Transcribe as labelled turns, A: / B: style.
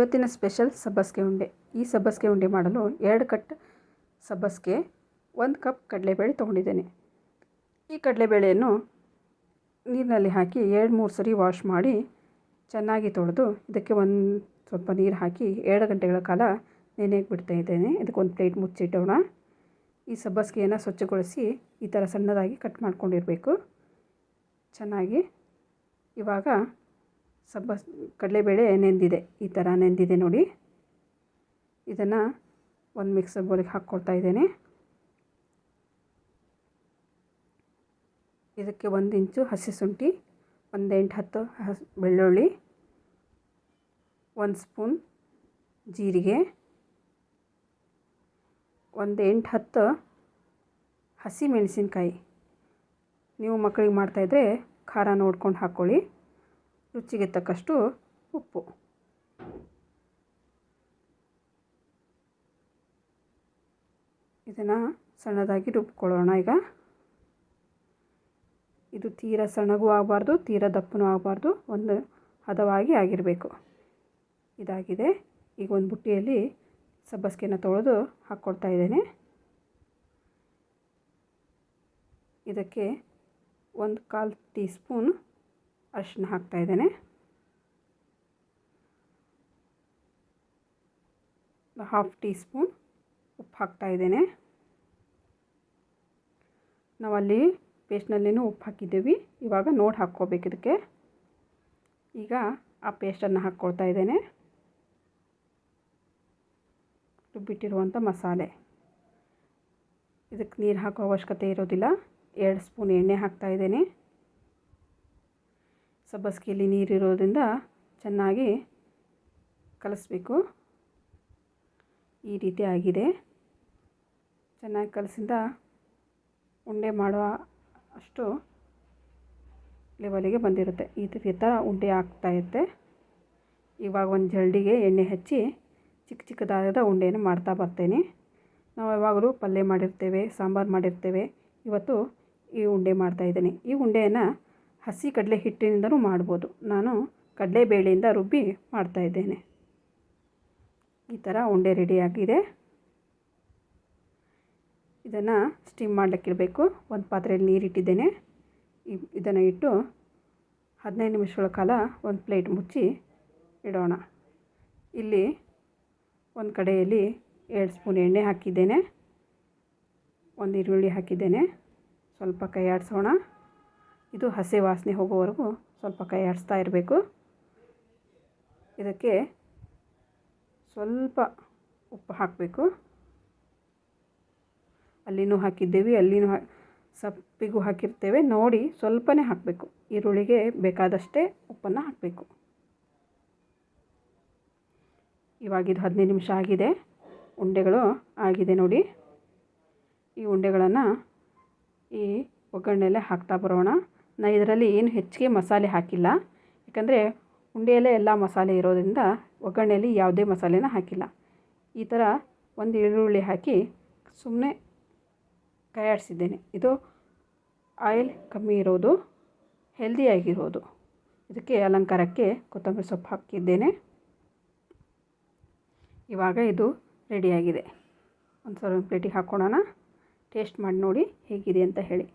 A: ಇವತ್ತಿನ ಸ್ಪೆಷಲ್ ಸಬ್ಬಸಿಗೆ ಉಂಡೆ. ಈ ಸಬ್ಬಸಿಗೆ ಉಂಡೆ ಮಾಡಲು ಎರಡು ಕಟ್ ಸಬ್ಬಸಿಗೆ, ಒಂದು ಕಪ್ ಕಡಲೆಬೇಳೆ ತೊಗೊಂಡಿದ್ದೇನೆ. ಈ ಕಡಲೆಬೇಳೆಯನ್ನು ನೀರಿನಲ್ಲಿ ಹಾಕಿ ಎರಡು ಮೂರು ಸರಿ ವಾಶ್ ಮಾಡಿ ಚೆನ್ನಾಗಿ ತೊಳೆದು ಇದಕ್ಕೆ ಒಂದು ಸ್ವಲ್ಪ ನೀರು ಹಾಕಿ ಎರಡು ಗಂಟೆಗಳ ಕಾಲ ನೆನೆಯಕ್ಕೆ ಬಿಡ್ತಾ ಇದ್ದೇನೆ. ಇದಕ್ಕೊಂದು ಪ್ಲೇಟ್ ಮುಚ್ಚಿಟ್ಟೋಣ ಈ ಸಬ್ಬಸಿಗೆಯನ್ನು ಸ್ವಚ್ಛಗೊಳಿಸಿ ಈ ಥರ ಸಣ್ಣದಾಗಿ ಕಟ್ ಮಾಡ್ಕೊಂಡಿರಬೇಕು. ಚೆನ್ನಾಗಿ ಇವಾಗ ಸಬ್ಬಸ್ ಕಡಲೆಬೇಳೆ ನೆಂದಿದೆ. ಈ ಥರ ನೆಂದಿದೆ ನೋಡಿ. ಇದನ್ನು ಒಂದು ಮಿಕ್ಸರ್ ಬೌಲಿಗೆ ಹಾಕ್ಕೊಳ್ತಾ ಇದ್ದೇನೆ. ಇದಕ್ಕೆ ಒಂದು ಇಂಚು ಹಸಿ ಶುಂಠಿ, ಒಂದು ಎಂಟು ಹತ್ತು ಹಸ್, ಬೆಳ್ಳುಳ್ಳಿ, ಒಂದು ಸ್ಪೂನ್ ಜೀರಿಗೆ, ಒಂದು ಎಂಟು ಹತ್ತು ಹಸಿ ಮೆಣಸಿನ್ಕಾಯಿ. ನೀವು ಮಕ್ಕಳಿಗೆ ಮಾಡ್ತಾಯಿದ್ರೆ ಖಾರ ನೋಡ್ಕೊಂಡು ಹಾಕ್ಕೊಳ್ಳಿ ರುಚಿಗೆ ತಕ್ಕಷ್ಟು ಉಪ್ಪು. ಇದನ್ನು ಸಣ್ಣದಾಗಿ ರುಬ್ಕೊಳ್ಳೋಣ ಈಗ. ಇದು ತೀರ ಸಣ್ಣಗೂ ಆಗಬಾರ್ದು, ತೀರ ದಪ್ಪನೂ ಆಗಬಾರ್ದು, ಒಂದು ಹದವಾಗಿ ಆಗಿರಬೇಕು. ಇದಾಗಿದೆ. ಈಗ ಒಂದು ಬುಟ್ಟಿಯಲ್ಲಿ ಸಬ್ಬಸ್ಗೆನ ತೊಳೆದು ಹಾಕ್ಕೊಡ್ತಾ ಇದ್ದೇನೆ. ಇದಕ್ಕೆ ಒಂದು ಕಾಲು ಟೀ ಸ್ಪೂನ್ ಅರಿಶಿನ ಹಾಕ್ತಾಯಿದ್ದೇನೆ ಹಾಫ್ ಟೀ ಸ್ಪೂನ್ ಉಪ್ಪು ಹಾಕ್ತಾಯಿದ್ದೇನೆ ನಾವಲ್ಲಿ ಪೇಸ್ಟ್ನಲ್ಲಿನೂ ಉಪ್ಪು ಹಾಕಿದ್ದೀವಿ. ಇವಾಗ ನೋಡಿ ಹಾಕ್ಕೋಬೇಕು ಇದಕ್ಕೆ. ಈಗ ಆ ಪೇಸ್ಟನ್ನು ಹಾಕ್ಕೊಳ್ತಾ ಇದ್ದೇನೆ. ರುಬ್ಬಿಟ್ಟಿರುವಂಥ ಮಸಾಲೆ. ಇದಕ್ಕೆ ನೀರು ಹಾಕೋ ಅವಶ್ಯಕತೆ ಇರೋದಿಲ್ಲ. ಎರಡು ಸ್ಪೂನ್ ಎಣ್ಣೆ ಹಾಕ್ತಾಯಿದ್ದೇನೆ ಸಬ್ಬಸಿಗೆಯಲ್ಲಿ ನೀರಿರೋದ್ರಿಂದ ಚೆನ್ನಾಗಿ ಕಲಿಸ್ಬೇಕು. ಈ ರೀತಿ ಆಗಿದೆ. ಚೆನ್ನಾಗಿ ಕಲಸಿಂದ ಉಂಡೆ ಮಾಡುವ ಅಷ್ಟು ಲೆವೆಲಿಗೆ ಬಂದಿರುತ್ತೆ. ಈ ಥರ ಉಂಡೆ ಆಗ್ತಾಯಿರುತ್ತೆ ಇವಾಗ ಒಂದು ಜಲ್ಡಿಗೆ ಎಣ್ಣೆ ಹಚ್ಚಿ ಚಿಕ್ಕ ಚಿಕ್ಕದಾದ ಉಂಡೆಯನ್ನು ಮಾಡ್ತಾ ಬರ್ತೇನೆ. ನಾವು ಯಾವಾಗಲೂ ಪಲ್ಯ ಮಾಡಿರ್ತೇವೆ, ಸಾಂಬಾರು ಮಾಡಿರ್ತೇವೆ. ಇವತ್ತು ಈ ಉಂಡೆ ಮಾಡ್ತಾಯಿದ್ದೇನೆ ಈ ಉಂಡೆಯನ್ನು ಹಸಿ ಕಡಲೆ ಹಿಟ್ಟಿನಿಂದಲೂ ಮಾಡ್ಬೋದು. ನಾನು ಕಡಲೆಬೇಳೆಯಿಂದ ರುಬ್ಬಿ ಮಾಡ್ತಾಯಿದ್ದೇನೆ ಈ ಥರ ಉಂಡೆ ರೆಡಿಯಾಗಿದೆ. ಇದನ್ನು ಸ್ಟೀಮ್ ಮಾಡಲಿಕ್ಕಿರಬೇಕು. ಒಂದು ಪಾತ್ರೆಯಲ್ಲಿ ನೀರಿಟ್ಟಿದ್ದೇನೆ. ಇದನ್ನು ಇಟ್ಟು ಹದಿನೈದು ನಿಮಿಷಗಳ ಕಾಲ ಒಂದು ಪ್ಲೇಟ್ ಮುಚ್ಚಿ ಇಡೋಣ. ಇಲ್ಲಿ ಒಂದು ಕಡೆಯಲ್ಲಿ ಎರಡು ಸ್ಪೂನ್ ಎಣ್ಣೆ ಹಾಕಿದ್ದೇನೆ. ಒಂದು ಈರುಳ್ಳಿ ಹಾಕಿದ್ದೇನೆ. ಸ್ವಲ್ಪ ಕೈ ಆಡಿಸೋಣ ಇದು ಹಸಿ ವಾಸನೆ ಹೋಗೋವರೆಗೂ ಸ್ವಲ್ಪ ಕೈ ಆಡಿಸ್ತಾ ಇರಬೇಕು. ಇದಕ್ಕೆ ಸ್ವಲ್ಪ ಉಪ್ಪು ಹಾಕಬೇಕು. ಅಲ್ಲಿನೂ ಹಾಕಿದ್ದೇವೆ, ಅಲ್ಲಿನೂ ಸಪ್ಪಿಗೂ ಹಾಕಿರ್ತೇವೆ. ನೋಡಿ ಸ್ವಲ್ಪನೇ ಹಾಕಬೇಕು. ಈರುಳ್ಳಿಗೆ ಬೇಕಾದಷ್ಟೇ ಉಪ್ಪನ್ನು ಹಾಕಬೇಕು. ಇವಾಗಿದು ಹದಿನೈದು ನಿಮಿಷ ಆಗಿದೆ. ಉಂಡೆಗಳು ಆಗಿದೆ ನೋಡಿ. ಈ ಉಂಡೆಗಳನ್ನು ಈ ಒಗ್ಗರಣೆಯಲ್ಲೇ ಹಾಕ್ತಾ ಬರೋಣ. ನಾನು ಇದರಲ್ಲಿ ಏನು ಹೆಚ್ಚಿಗೆ ಮಸಾಲೆ ಹಾಕಿಲ್ಲ. ಯಾಕಂದರೆ ಉಂಡೆಯಲ್ಲೇ ಎಲ್ಲ ಮಸಾಲೆ ಇರೋದ್ರಿಂದ ಒಗ್ಗರಣೆಯಲ್ಲಿ ಯಾವುದೇ ಮಸಾಲೆನ ಹಾಕಿಲ್ಲ. ಈ ಥರ ಒಂದು ಈರುಳ್ಳಿ ಹಾಕಿ ಸುಮ್ಮನೆ ಕೈಯಾಡಿಸಿದ್ದೇನೆ. ಇದು ಆಯಿಲ್ ಕಮ್ಮಿ ಇರೋದು ಹೆಲ್ದಿಯಾಗಿರೋದು ಇದಕ್ಕೆ ಅಲಂಕಾರಕ್ಕೆ ಕೊತ್ತಂಬರಿ ಸೊಪ್ಪು ಹಾಕಿದ್ದೇನೆ. ಇವಾಗ ಇದು ರೆಡಿಯಾಗಿದೆ. ಒಂದು ಸ್ವಲ್ಪ ಪ್ಲೇಟಿಗೆ ಹಾಕ್ಕೊಳ್ಳೋಣ ಟೇಸ್ಟ್ ಮಾಡಿ ನೋಡಿ ಹೇಗಿದೆ ಅಂತ ಹೇಳಿ.